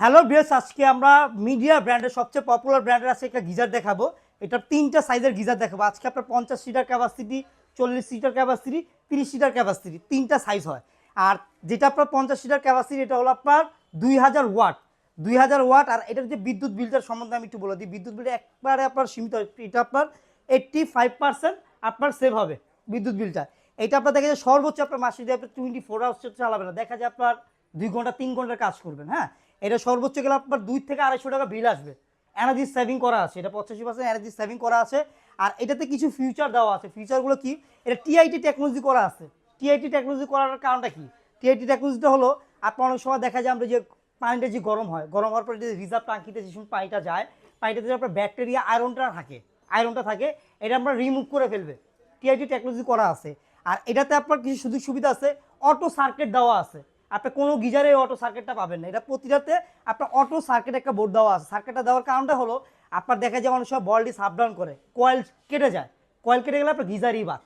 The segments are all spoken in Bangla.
হ্যালো বিয়ার্স আজকে আমরা মিডিয়া ব্র্যান্ডের সবচেয়ে পপুলার ব্র্যান্ডের আছে একটা গিজার দেখাবো। এটা তিনটা সাইজের গিজার দেখাবো। আজকে আপনার পঞ্চাশ সিটার ক্যাপাসিটি চল্লিশ সিটার ক্যাপাসিটি তিরিশ সিটার ক্যাপাসিটি তিনটা সাইজ হয়। আর যেটা আপনার পঞ্চাশ সিটার ক্যাপাসিটি এটা হলো আপনার দুই হাজার ওয়াট দুই হাজার ওয়াট আর এটার যে বিদ্যুৎ বিলটার সম্বন্ধে আমি একটু বলে দিই। বিদ্যুৎ বিলটা একবারে আপনার সীমিত। এটা আপনার এইট্টি ফাইভ পার্সেন্ট আপনার সেভ হবে বিদ্যুৎ বিলটা এটা আপনার দেখা যায় সর্বোচ্চ আপনার মাসে যদি আপনি টোয়েন্টি ফোর আওয়ার্স চালাবে না। দেখা যায় আপনার দুই ঘণ্টা, তিন ঘণ্টার কাজ করবেন হ্যাঁ? এটা সর্বোচ্চ গেলে আপনার দুই থেকে আড়াইশো টাকা বিল আসবে। এনার্জি সেভিং করা আছে, এটা পঁচাশি পার্সেন্ট এনার্জি সেভিং করা আছে। আর এটাতে কিছু ফিউচার দেওয়া আছে। ফিউচারগুলো কি? এটা টিআইটি টেকনোলজি করা আছে। টিআইটি টেকনোলজি করার কারণটা কি? টিআইটি টেকনোলজিটা হলো আপনার অনেক সময় দেখা যায় আমরা যে পানিটা যে গরম হয়, গরম হওয়ার পরে যে রিজার্ভ টাঙ্কিতে যে সময় পানিটা যায়, পানিটাতে আপনার ব্যাকটেরিয়া আয়রনটা থাকে আয়রনটা থাকে, এটা আমরা রিমুভ করে ফেলবে। টিআইটি টেকনোলজি করা আছে। আর এটাতে আপনার কিছু সুযোগ সুবিধা আছে অটো সার্কিট দেওয়া আছে। আপনি কোনো গিজারে অটো সার্কিটটা পাবেন না। এটা প্রতিটাতে আপনার অটো সার্কিট একটা বোর্ড দেওয়া আছে। সার্কিটটা দেওয়ার কারণটা হলো, আপনার দেখা যায় অনেক সময় বলটি সাপ ডাউন করে কয়েল কেটে যায়। কয়েল কেটে গেলে আপনার গিজারই বাদ।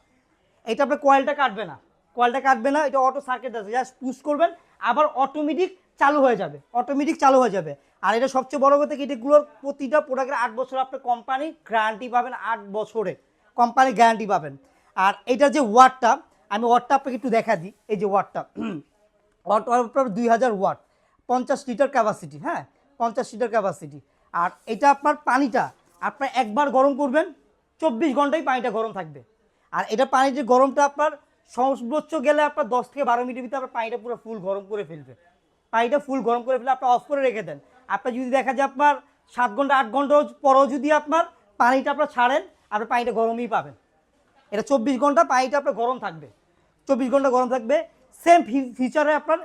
এটা আপনার কয়েলটা কাটবে না। কয়েলটা কাটবে না, এটা অটো সার্কিট আছে। জাস্ট পুশ করবেন, আবার অটোমেটিক চালু হয়ে যাবে। অটোমেটিক চালু হয়ে যাবে। আর এটা সবচেয়ে বড় কথা কি এটাগুলোর প্রতিটা প্রোডাক্টের আট বছর আপনি কোম্পানি গ্যারান্টি পাবেন আট বছরে। কোম্পানি গ্যারান্টি পাবেন। আর এটা যে ওয়াটটা আমি ওয়াটটা আপনাকে একটু দেখা দিই। এই যে ওয়াট আপনার দুই হাজার ওয়াট, পঞ্চাশ লিটার ক্যাপাসিটি হ্যাঁ পঞ্চাশ লিটার ক্যাপাসিটি আর এটা আপনার পানিটা, আপনার একবার গরম করবেন, চব্বিশ ঘন্টায় পানিটা গরম থাকবে। আর এটা পানির যে গরমটা আপনার সর্বোচ্চ গেলে আপনার দশ থেকে বারো মিনিটের ভিতরে আপনার পানিটা পুরো ফুল গরম করে ফেলবে। পানিটা ফুল গরম করে ফেলে আপনার অফ করে রেখে দেন। আপনার যদি দেখা যায় আপনার সাত ঘণ্টা, আট ঘণ্টা পরও যদি আপনার পানিটা আপনার ছাড়েন আপনার পানিটা গরমই পাবেন। এটা চব্বিশ ঘণ্টা পানিটা আপনার গরম থাকবে। চব্বিশ ঘণ্টা গরম থাকবে সেম ফিচারে আপনার,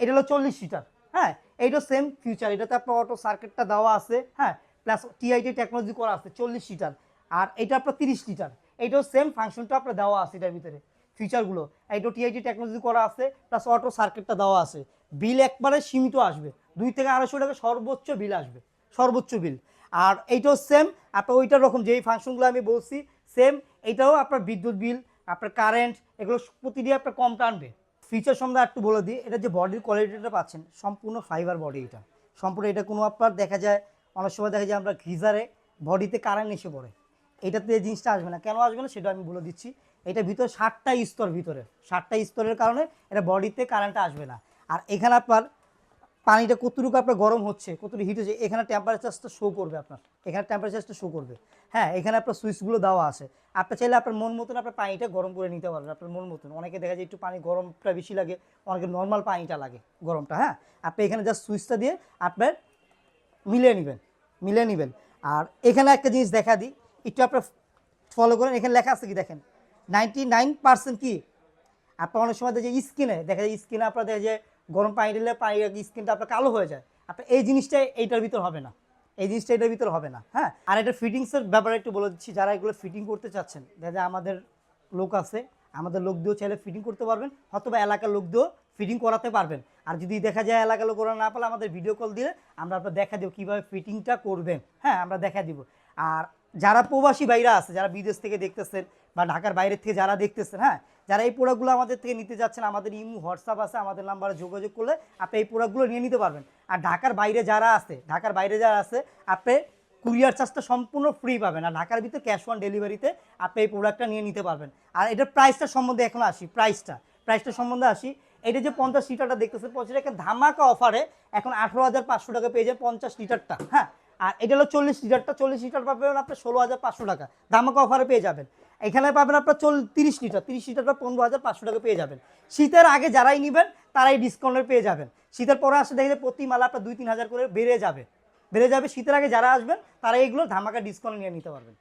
এটা হলো চল্লিশ সিটার হ্যাঁ? এইটা সেম ফিউচার এটাতে আপনার অটো সার্কিটটা দেওয়া আছে হ্যাঁ? প্লাস টিআইটি টেকনোলজি করা আছে, চল্লিশ লিটার। আর এটা আপনার তিরিশ লিটার, এইটাও সেম ফাংশনটা আপনার দেওয়া আছে এটার ভিতরে ফিচারগুলো এইটাও টিআইটি টেকনোলজি করা আছে প্লাস অটো সার্কিটটা দেওয়া আছে। বিল একবারে সীমিত আসবে, দুই থেকে আড়াইশো টাকা সর্বোচ্চ বিল আসবে, সর্বোচ্চ বিল আর এইটাও সেম আপনার ওইটার রকম যেই ফাংশনগুলো আমি বলছি সেম এইটাও আপনার বিদ্যুৎ বিল আপনার কারেন্ট এগুলো প্রতিটি আপনার কম টানবে। ফিচার সম্বন্ধে একটু বলে দিই, এটা যে বডির কোয়ালিটিটা পাচ্ছেন, সম্পূর্ণ ফাইবার বডি এটা। সম্পূর্ণ এটা কোনো আপনার দেখা যায়, অনেক সময় দেখা যায় আমরা গিজারে বডিতে কারেন্ট এসে পড়ে। এটাতে এই জিনিসটা আসবে না, কেন আসবে না সেটা আমি বলে দিচ্ছি। এটা ভিতরে ষাটটা স্তর ভিতরে, ষাটটা স্তরের কারণে এটা বডিতে কারেন্টটা আসবে না। আর এখানে আপনার পানিটা কতটুকু আপনার গরম হচ্ছে, কতটুকু হিট হচ্ছে, এখানে টেম্পারেচারটা শো করবে আপনার। এখানে টেম্পারেচারটা শো করবে। হ্যাঁ এখানে আপনার সুইচগুলো দেওয়া আছে। আপনি চাইলে আপনার মন মতন আপনার পানিটা গরম করে নিতে পারবেন, আপনার মন মতন। অনেকে দেখা যায় একটু পানি গরমটা বেশি লাগে, অনেকে নর্মাল পানিটা লাগে গরমটা হ্যাঁ? আপনি এখানে জাস্ট সুইচটা দিয়ে আপনার মিলিয়ে নেবেন মিলিয়ে নেবেন। আর এখানে একটা জিনিস দেখা দিই, একটু আপনার ফলো করেন, এখানে লেখা আছে কি দেখেন? নাইনটি নাইন পার্সেন্ট কি? আপনার অনেক সময় দেখে স্কিনে দেখা যায় স্কিনে আপনার দেখা যায় গরম পানি দিলে পানি স্কিনটা আপনার কালো হয়ে যায়। আপনার এই জিনিসটা এইটার ভিতর হবে না। এই জিনিসটা এটার ভিতর হবে না হ্যাঁ? আর এটা ফিটিংসের ব্যাপারে একটু বলে দিচ্ছি, যারা এগুলো ফিটিং করতে চাচ্ছেন যায় আমাদের লোক আছে, আমাদের লোক দিয়েও চাইলে ফিটিং করতে পারবেন, অথবা এলাকার লোক দিয়েও ফিটিং করাতে পারবেন। আর যদি দেখা যায় এলাকার লোক করা না পারলে আমাদের ভিডিও কল দিলে আমরা আপনার দেখা দেবো কীভাবে ফিটিংটা করবেন হ্যাঁ? আমরা দেখা দিব। আর যারা প্রবাসী বাইরা আছে, যারা বিদেশ থেকে দেখতেছেন বা ঢাকার বাইরের থেকে যারা দেখতেছেন হ্যাঁ যারা এই প্রোডাক্টগুলো আমাদের থেকে নিতে যাচ্ছেন, আমাদের ইমু, হোয়াটসঅ্যাপ আছে, আমাদের নাম্বারে যোগাযোগ করলে আপনি এই প্রোডাক্টগুলো নিয়ে নিতে পারবেন। আর ঢাকার বাইরে যারা আছে, ঢাকার বাইরে যারা আছে, আপনি কুরিয়ার চার্জটা সম্পূর্ণ ফ্রি পাবেন। আর ঢাকার ভিতরে ক্যাশ অন ডেলিভারিতে আপনি এই প্রোডাক্টটা নিয়ে নিতে পারবেন। আর এটার প্রাইসটা সম্বন্ধে এখন আসি প্রাইসটা প্রাইসটা সম্বন্ধে আসি এটা যে পঞ্চাশ লিটারটা দেখতেছেন, পঞ্চাশ টাকা ধামাকা অফারে এখন আঠেরো হাজার পাঁচশো টাকা পেয়ে যায় পঞ্চাশ লিটারটা হ্যাঁ। আর এটা হলো চল্লিশ লিটারটা চল্লিশ লিটার পাবেন আপনার ষোলো হাজার পাঁচশো টাকা। ধামাকা অফারে পেয়ে যাবেন। এখানে পাবেন আপনার চল, তিরিশ লিটার, তিরিশ লিটারটা পনেরো হাজার পাঁচশো টাকা পেয়ে যাবেন। শীতের আগে যারাই নেবেন, তারাই ডিসকাউন্টে পেয়ে যাবেন। শীতের পরে আসলে দেখলে প্রতি মালা আপনার দুই তিন হাজার করে বেড়ে যাবে। বেড়ে যাবে, শীতের আগে যারা আসবেন তারা এইগুলো ধামাকা ডিসকাউন্ট নিয়ে নিতে পারবেন।